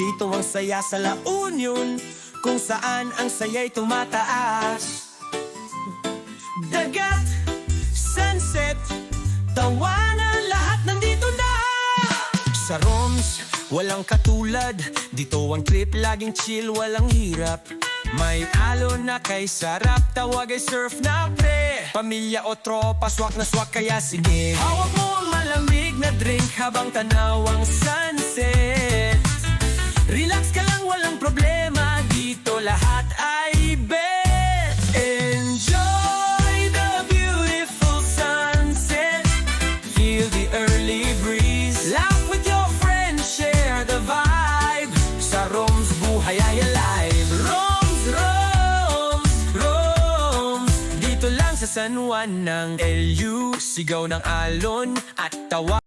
Dito ang saya sa La Union Kung saan ang saya'y tumataas. Dagat, sunset, tawanan Lahat nandito na. Sa Roms, walang katulad. Dito ang trip, laging chill, walang hirap. May alon na kay sarap Tawag ay surf na pre. Pamilya o tropa, swak na swak kaya sige. Hawak mo ang malamig na drink Habang tanaw buhay ay alive. Roms, Roms, Roms. Dito lang sa San Juan ng LU Sigaw ng alon at tawa